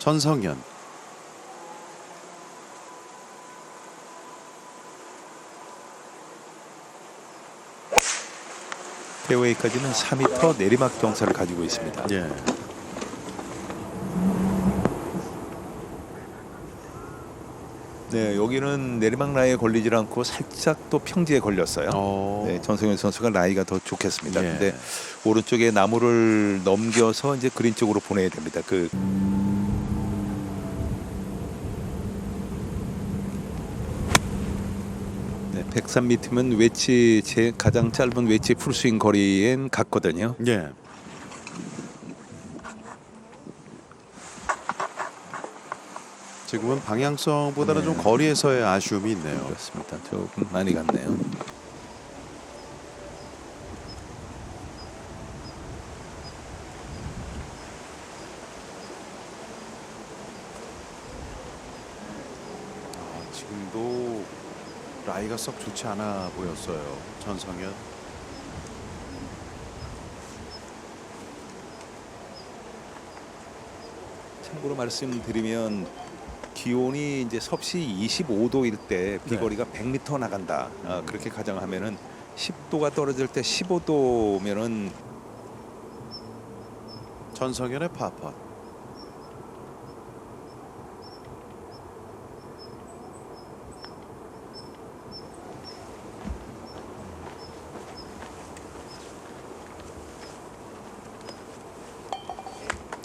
전성현 페어웨이까지는 4m 내리막 경사를 가지고 있습니다. 예. 네, 여기는 내리막 라이에 걸리질 않고 살짝 또 평지에 걸렸어요. 어. 네, 전성현 선수가 라이가 더 좋겠습니다. 예. 근데 오른쪽에 나무를 넘겨서 이제 그린 쪽으로 보내야 됩니다. 그 103m면 웨지 제 가장 짧은 웨지 풀스윙 거리엔 갔거든요. 예. 지금은 방향성보다는 네. 좀 거리에서의 아쉬움이 있네요. 그렇습니다. 조금 많이 갔네요. 아, 지금도 라이가 썩 좋지 않아 보였어요. 전성현. 참고로 말씀드리면 기온이 이제 섭씨 25도일 때 비거리가 100m 나간다. 아, 그렇게 가정하면은 10도가 떨어질 때 15도면은 전성현의 파파.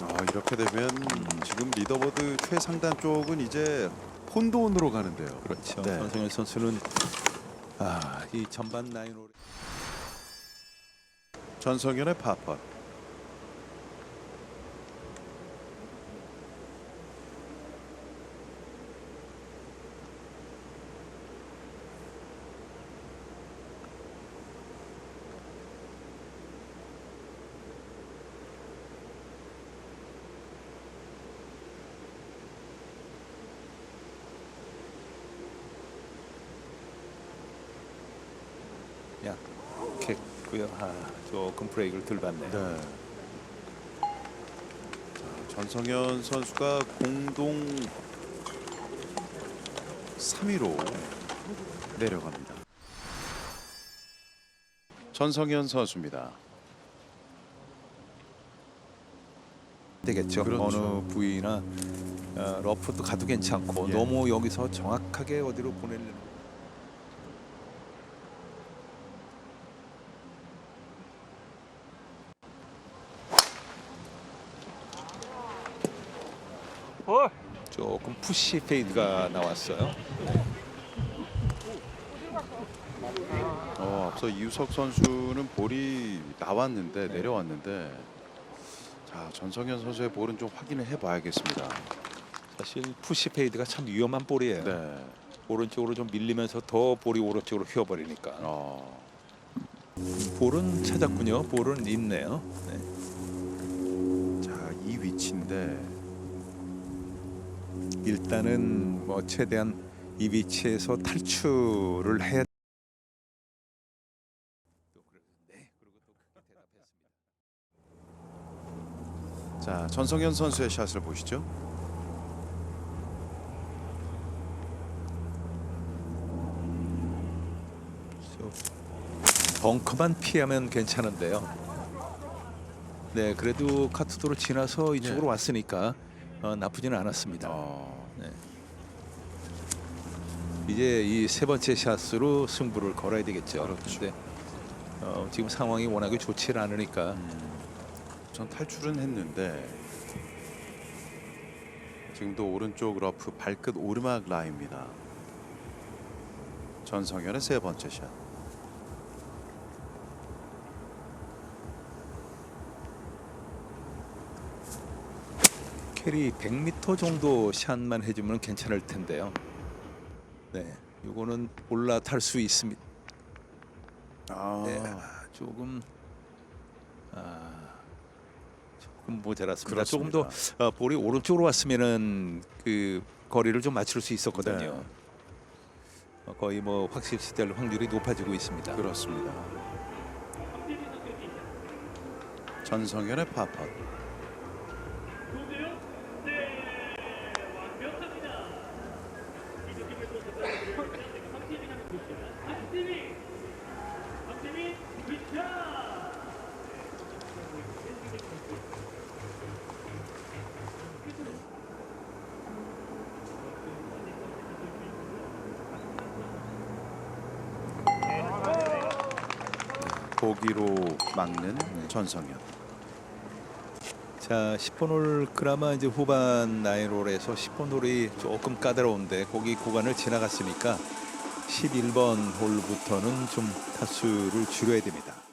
아 이렇게 되면 지금 리더보드 최상단 쪽은 이제 폰도온으로 가는데요. 그렇죠. 네. 전성현 선수는 아, 이 전반 라인 홀 전성현의 파파. 약했고요. 아, 조금 브레이크를 덜 받네요. 네. 자, 전성현 선수가 공동 3위로 내려갑니다. 전성현 선수입니다. 되겠죠. 그렇죠. 어느 부위나 어, 러프도 가도 괜찮고 예. 너무 여기서 정확하게 어디로 보내려 는 조금 푸시 페이드가 나왔어요. 어, 앞서 이우석 선수는 볼이 나왔는데 내려왔는데 자 전성현 선수의 볼은 좀 확인을 해봐야겠습니다. 사실 푸시 페이드가 참 위험한 볼이에요. 네. 오른쪽으로 좀 밀리면서 더 볼이 오른쪽으로 휘어버리니까. 어, 볼은 찾았군요. 볼은 있네요. 네. 자 이 위치인데 일단은 뭐 최대한 이 위치에서 탈출을 해야. 자 전성현 선수의 샷을 보시죠. 벙커만 피하면 괜찮은데요. 네, 그래도 카트도로 지나서 이쪽으로 네. 왔으니까 어, 나쁘지는 않았습니다. 어, 이제 이 세 번째 샷으로 승부를 걸어야 되겠죠. 그렇죠. 근데 어, 지금 상황이 워낙에 좋지 않으니까 전 탈출은 했는데 지금도 오른쪽 러프 발끝 오르막 라인입니다. 전성현의 세 번째 샷. 캐리 100m 정도 샷만 해주면 괜찮을 텐데요. 네, 이거는 올라탈 수 있습니다. 아, 네, 아, 조금 아, 조금 모자랐습니다. 조금 더. 어, 볼이 오른쪽으로 왔으면은 그 거리를 좀 맞출 수 있었거든요. 네. 어, 거의 뭐 확실시 될 확률이 높아지고 있습니다. 그렇습니다. 전성현의 파펫. 보기로 막는 전성현. 자 10번 홀 그나마 이제 후반 나인홀에서 10번 홀이 조금 까다로운데 거기 구간을 지나갔으니까 11번 홀부터는 좀 타수를 줄여야 됩니다.